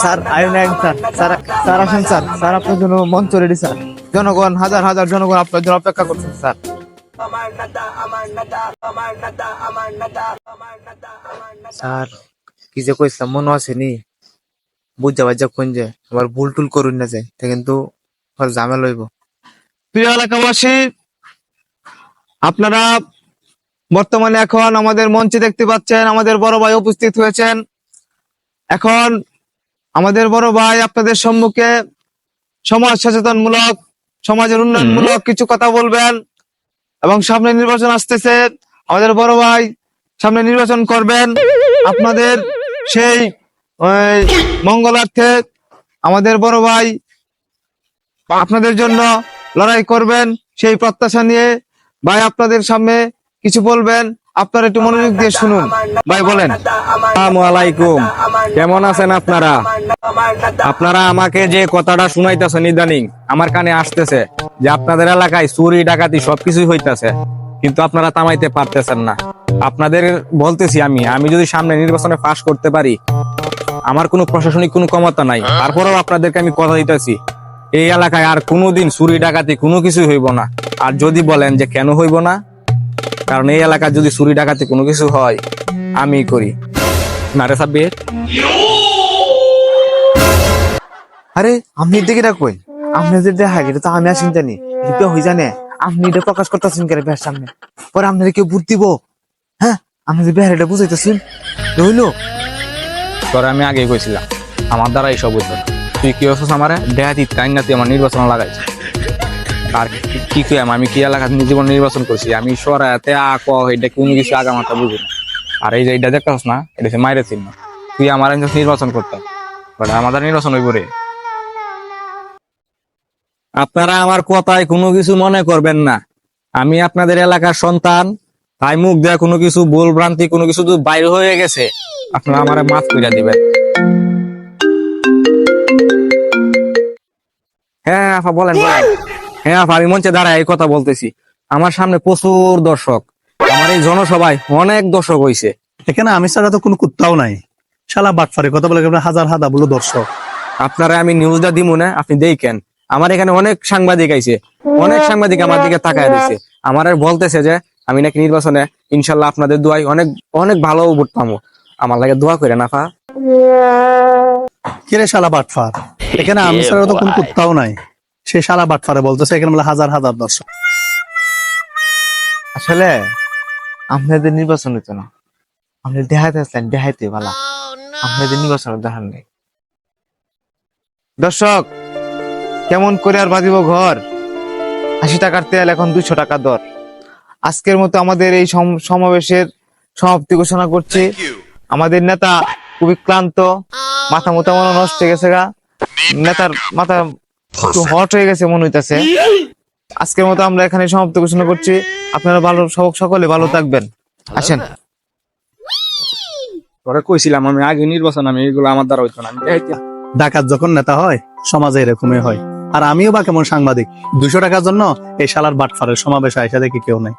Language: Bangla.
স্যার স্যার স্যার স্যার, আসেন, স্যার স্যার, আপনার জন্য মঞ্চ রেডি স্যার। জনগণ, হাজার হাজার জনগণ আপনার জন্য অপেক্ষা করছেন, স্যার। স্যার, কি যে মনে বুঝা বাজা কোন যে, আবার ভুল টুল করুন না যায় তা কিন্তু ঝামেলা হইব। প্রিয় এলাকাবাসী, আপনারা বর্তমানে এখন আমাদের মঞ্চে দেখতে পাচ্ছেন, আমাদের বড় ভাই উপস্থিত হয়েছেন। এখন আমাদের বড় ভাই আপনাদের সম্মুখে সমাজ সচেতনমূলক সমাজের উন্নয়নমূলক কিছু কথা বলবেন এবং সামনে নির্বাচন আসতেছে। আমাদের বড় ভাই সামনে নির্বাচন করবেন। আপনাদের সেই মঙ্গলার্থে আমাদের বড় ভাই আপনাদের জন্য লড়াই করবেন। সেই প্রত্যাশা নিয়ে ভাই আপনাদের সামনে কিছু বলবেন। আপনারা একটু মনোযোগ দিয়ে শুনুন। ভাই বলেন। আসসালামু আলাইকুম। কেমন আছেন আপনারা? আপনারা আমাকে যে কথাটা শুনাইতেছেন ইদানিং আমার কানে আসতেছে যে আপনাদের এলাকায় চুরি ডাকাতি সবকিছুই হইতাছে কিন্তু আপনারা থামাইতে পারতেছেন না। আপনাদের বলতেছি আমি আমি যদি সামনে নির্বাচনে পাশ করতে পারি আমার কোনো প্রশাসনিক কোনো ক্ষমতা নাই। তারপরেও আপনাদেরকে আমি কথা দিতেছি এই এলাকায় আর কোনোদিন চুরি ডাকাতি কোনো কিছুই হইব না। আর যদি বলেন যে কেন হইব না কারণ এই এলাকায় যদি চুরি ডাকাতি কোনো কিছু হয় আমি করি। না রে সাব্বির? আরে আপনি দেখে রাখবেন আপনি যে দেখা এটা তো আমি আসিন জানি এটা হই জানে আপনি এটা প্রকাশ করতেছেন কেন বের সামনে? পরে আপনাদের কেউ বুট দিব। হ্যাঁ আপনি যে বেহার এটা বুঝাইতেছেন? রইল। তোর আমি আগে কইছিলাম আমার দ্বারা এইসব হইতো না। তুই কি হচ্ছিস আমার? দেহাতি টাইম না তুই আমার নির্বাচন লাগাইছ আর কি- কি কই আমি কি এলাকা জীবন নির্বাচন করছি? আমি সরাতে আ এটা কোনো কিছু আগা মাথা বুঝি না। আর এই যে এটা দেখতাস না, এটা হচ্ছে মাইরে চিহ্ন। তুই আমার নির্বাচন করতে। বাট আমাদের নির্বাচন হইব রে। আপনারা আমার কথায় কোনো কিছু মনে করবেন না। আমি আপনাদের এলাকার সন্তান, তাই মুখ দেয়া কোনো কিছু ভুল ভ্রান্তি, কোনো কিছু যদি বাইরে হয়ে গেছে, আপনারা আমার মাফ করে দিবেন। হ্যাঁ আপা বলেন বলেন। হ্যাঁ আমি মঞ্চে দাঁড়ায় এই কথা বলতেছি। আমার সামনে প্রচুর দর্শক। আমার এই জনসভায় অনেক দর্শক হইছে। এখানে আমি ছাড়া তো কোনো কুত্তাও নাই। শালা বাটফারে কথা বলে হাজার হাজার বলো দর্শক। আপনারা আমি নিউজটা দিব না আপনি দেখেন। আমার এখানে অনেক সাংবাদিক আইছে। অনেক সাংবাদিক আমার দিকে তাকায় রয়েছে আমার আর বলতেছে যে আমি নাকি নির্বাচনে ইনশাল্লাহ আপনাদের দোয়াই অনেক অনেক ভালো ভোট পাবো আমার লাগে দোয়া করে নাফা কিরে শালা বাটফার? এখানে আমি ছাড়া তো কোনো কুত্তাও নাই। সে শালা বাটফারে বলতেছে এখানে বলে হাজার হাজার দর্শক। আসলে আপনাদের নির্বাচন হইতো না। আপনি দেখাইতে আসলেন দেখাইতে ভালো আপনাদের নির্বাচনের দেখান নেই। দর্শক কেমন করে আর বাঁধিব ঘর? আশি টাকার তেল এখন দুইশো টাকা দর। আজকের মতো আমাদের এই সম- সমাবেশের সমাপ্তি ঘোষণা করছি। আমাদের নেতা খুবই ক্লান্ত মাথা মোটা মনে নষ্ট হয়ে গেছে গা। নেতার মাথা একটু হট হয়ে গেছে মনে হইতাছে। আজকের মতো আমরা এখানে সমাপ্ত ঘোষণা করছি। আপনারা ভালো সব- সকলে ভালো থাকবেন। আসেন। পরে কইছিলাম আমি আগে নির্বাচন আমি এগুলো আমার দ্বারা হইতো না। ডাকাত যখন নেতা হয় সমাজে এরকমই হয়। আর আমিও বা কেমন সাংবাদিক? দুশো টাকার জন্য এই শালার বাটফারের সমাবেশ আয়সা দেখি কেউ নাই।